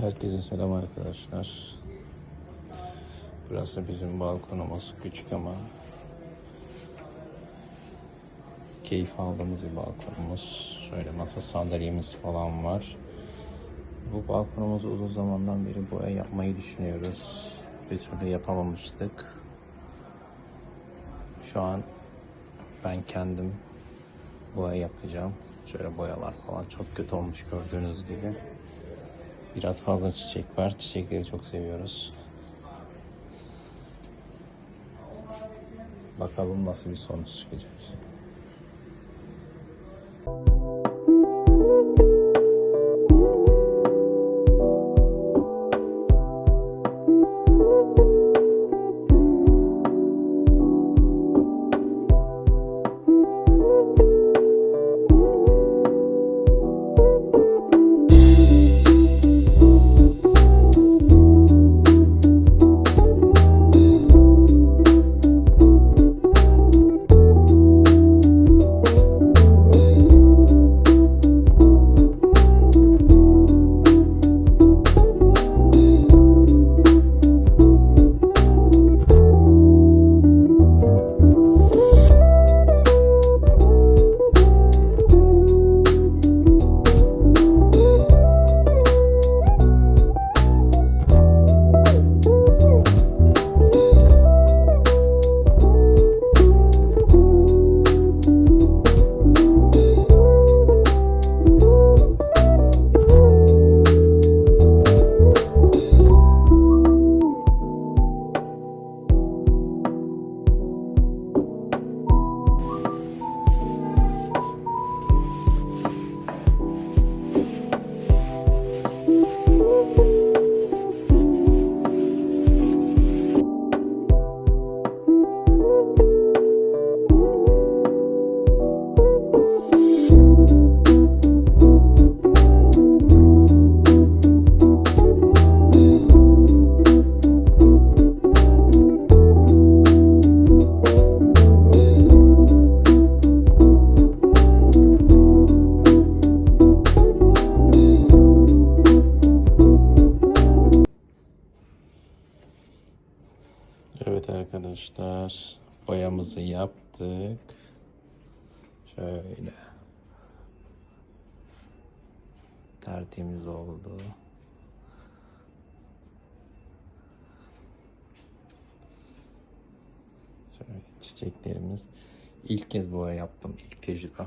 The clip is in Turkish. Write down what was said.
Herkese selam arkadaşlar. Burası bizim balkonumuz. Küçük ama keyif aldığımız bir balkonumuz. Şöyle masa sandalyemiz falan var. Bu balkonumuzu uzun zamandan beri boya yapmayı düşünüyoruz. Bir türlü yapamamıştık. Şu an ben kendim boya yapacağım. Şöyle boyalar falan çok kötü olmuş gördüğünüz gibi. Biraz fazla çiçek var. Çiçekleri çok seviyoruz. Bakalım nasıl bir sonuç çıkacak. Evet arkadaşlar boyamızı yaptık. Şöyle. Tertemiz oldu. Şöyle çiçeklerimiz. İlk kez boya yaptım. ilk tecrübe.